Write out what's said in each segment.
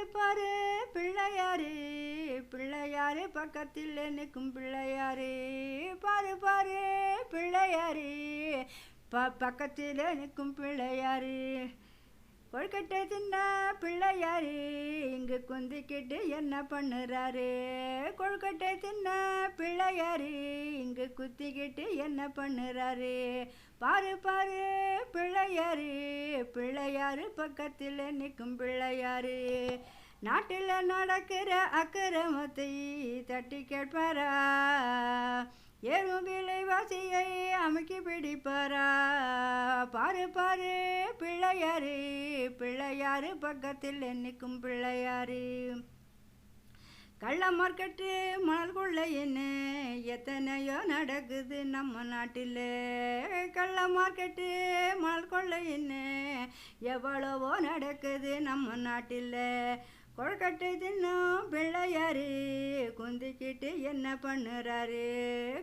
பாரு பாரு பிள்ளையாரு பிள்ளையாரு பக்கத்தில் நிற்கும் பிள்ளையாரு பாரு பாரு பிள்ளையாரு ப பக்கத்தில் நிற்கும் பிள்ளையாரு. கொழுக்கட்டை தின்ன பிள்ளையாரு இங்கு குந்திக்கிட்டு என்ன பண்ணுறாரு? கொழுக்கட்டை தின்ன பிள்ளையாரு இங்கு குத்திக்கிட்டு என்ன பண்ணுறாரு? பாரு பாரு பிள்ளையாரு பிள்ளையாரு பக்கத்தில் நிற்கும் பிள்ளையாரு. நாட்டில் நடக்கிற அக்கிரமத்தை தட்டி கேட்பாரா? ஏறும் விலைவாசியை அமுக்கி பிடிப்பாரா? பாரு பாரு பிள்ளையாரு பிள்ளையாரு பக்கத்தில் நிற்கும் பிள்ளையாரு. கள்ள மார்க்கெட்டு மணல் கொள்ளைன்னு எத்தனையோ நடக்குது நம்ம நாட்டில். கள்ள மார்க்கெட்டு மணல் கொள்ளைன்னு எவ்வளவோ நடக்குது நம்ம நாட்டில். கொழுக்கட்டை தின்னும் பிள்ளையாரு குந்திக்கிட்டு என்ன பண்ணுறாரு?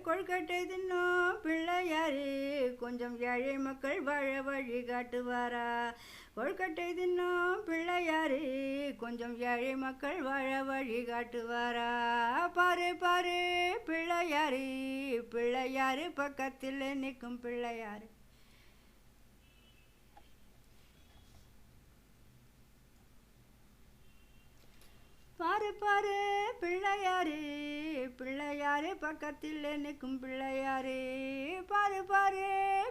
கொழுக்கட்டை தின்னும் பிள்ளையாரு கொஞ்சம் ஏழை மக்கள் வாழ வழி காட்டுவாரா? கொழுக்கட்டை தின்னும் பிள்ளையாரு கொஞ்சம் ஏழை மக்கள் வாழ வழி காட்டுவாரா? பாரு பாரு பிள்ளையாரு பிள்ளையாரு பக்கத்தில் நிற்கும் பிள்ளையாரு. பாரு பாரு பிள்ளையாரு பிள்ளையாரு பக்கத்தில் நிற்கும் பிள்ளையாரு. பாரு பாரு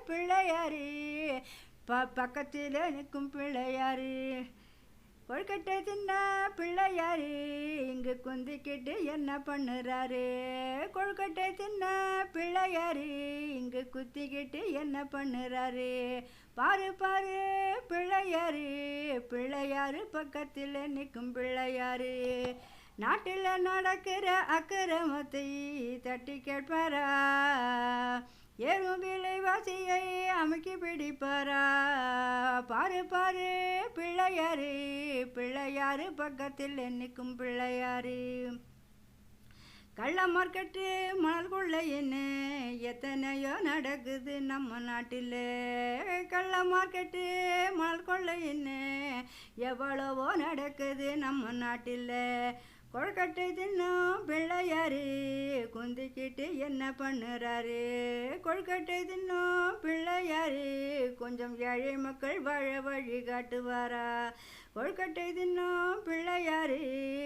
பிள்ளையாரு ப பக்கத்தில் நிற்கும் பிள்ளையாரு. கொழுக்கட்டை தின்ன பிள்ளையாரு இங்கு குந்திக்கிட்டு என்ன பண்ணுறாரு? கொழுக்கட்டை தின்ன பிள்ளையாரு இங்கு குத்திக்கிட்டு என்ன பண்ணுறாரு? பாரு பாரு பிள்ளையாரு. பிள்ளையாரு பக்கத்தில் நிற்கும் பிள்ளையாரு நாட்டில் நடக்கிற அக்கிரமத்தை தட்டி கேட்பாரா? ஏறும் விலைவாசியை அமுக்கி பிடிப்பாரா? பாரு பாரு பிள்ளையாரு பிள்ளையாரு பக்கத்தில் நிற்கும் பிள்ளையாரு கள்ள மார்க்கெட்டு மணல் கொள்ளைன்னு எத்தனையோ நடக்குது நம்ம நாட்டில். கள்ள மார்க்கெட்டு மணல் கொள்ளையின்னு எவ்வளவோ நடக்குது நம்ம நாட்டில். கொழுக்கட்டை தின்னும் பிள்ளையாரு குந்திக்கிட்டு என்ன பண்ணுறாரு? கொழுக்கட்டை தின்னும் பிள்ளையாரு கொஞ்சம் ஏழை மக்கள் வாழ வழி காட்டுவாரா? கொழுக்கட்டை தின்னும் பிள்ளையாரு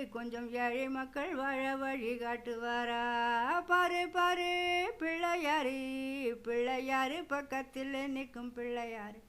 கொஞ்சம் ஏழை மக்கள் வாழ வழி காட்டுவாரா? பாரு பாரு பிள்ளையாரு பிள்ளையாரு பக்கத்தில் நிற்கும் பிள்ளையாரு.